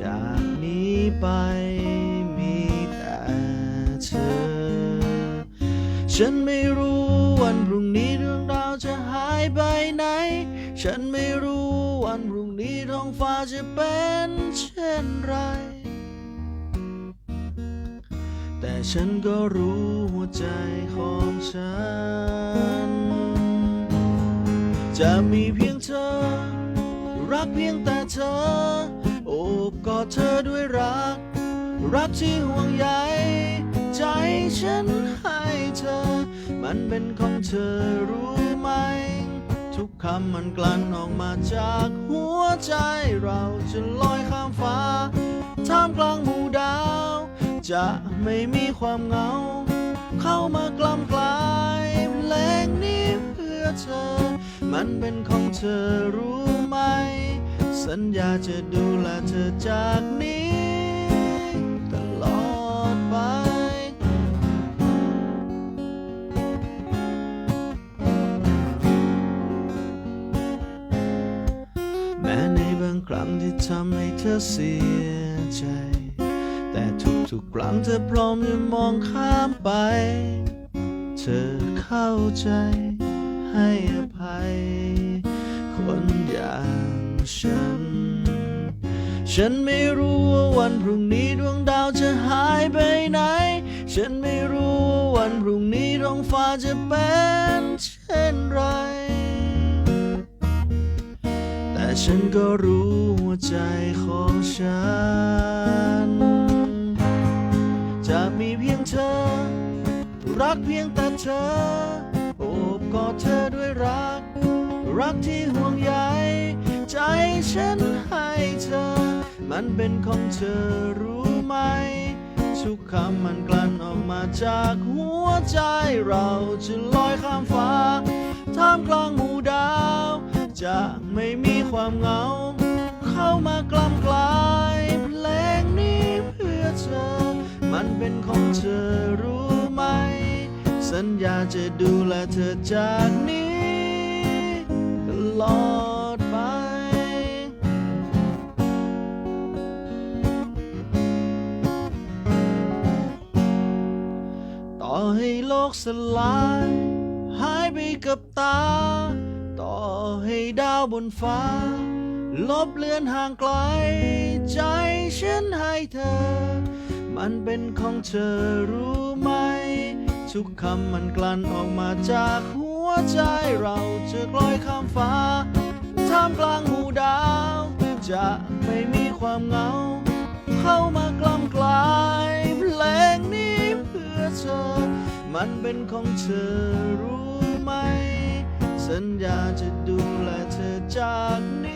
จากนี้ไปมีแต่เธอ ฉันไม่รู้วันพรุ่งนี้ดวงดาวจะหายไปไหน ฉันไม่รู้วันพรุ่งนี้ท้องฟ้าจะเป็นเช่นไร แต่ฉันก็รู้หัวใจของฉัน จะมีเพียงเธอ รักเพียงแต่เธอโอ บกอดเธอด้วยรัก รักที่ห่วงใยใจฉันให้เธอ มันเป็นของเธอรู้ไหม ทุกคำมันกลั่นออกมาจากหัวใจเราจะลอยข้ามฟ้าท่ามกลางหมู่ดาว จะไม่มีความเหงา เข้ามากล้ำกลายเพลงนี้เพื่อเธอ มันเป็นของเธอรู้ไหม สัญญาจะดูแลเธอจากนี้ ตลอดไป แม้ในบางครั้งที่ทำให้เธอเสียใจ แต่ทุกๆครั้งเธอพร้อมจะมองข้ามไป เธอเข้าใจให้อภัย ฉัน ฉันไม่รู้ว่าวันพรุ่งนี้ดวงดาวจะหายไปไหน ฉันไม่รู้ว่าวันพรุ่งนี้ท้องฟ้าจะเป็นเช่นไร แต่ฉันก็รู้หัวใจของฉัน จะมีเพียงเธอ รักเพียงแต่เธอ โอบกอดเธอด้วยรัก รักที่ห่วงใย ใจฉันให้เธอ มันเป็นของเธอรู้ไหม ทุกคำมันกลั่นออกมาจากหัวใจเราจะลอยข้ามฟ้าท่ามกลางหมู่ดาว จะไม่มีความเหงา เข้ามากล้ำกลายเพลงนี้เพื่อเธอ มันเป็นของเธอรู้ไหม สัญญาจะดูแลเธอจากนี้ โลกสลาย หายไปกับตา ต่อให้ดาวบนฟ้า ลบเลือนห่างไกล ใจฉันให้เธอ มันเป็นของเธอรู้ไหม ทุกคำมันกลั่นออกมาจากหัวใจเราจะลอยข้ามฟ้าท่ามกลางหมู่ดาว จะไม่มีความเหงา เข้ามา มันเป็นของเธอรู้ไหม สัญญาจะดูแลเธอจากนี้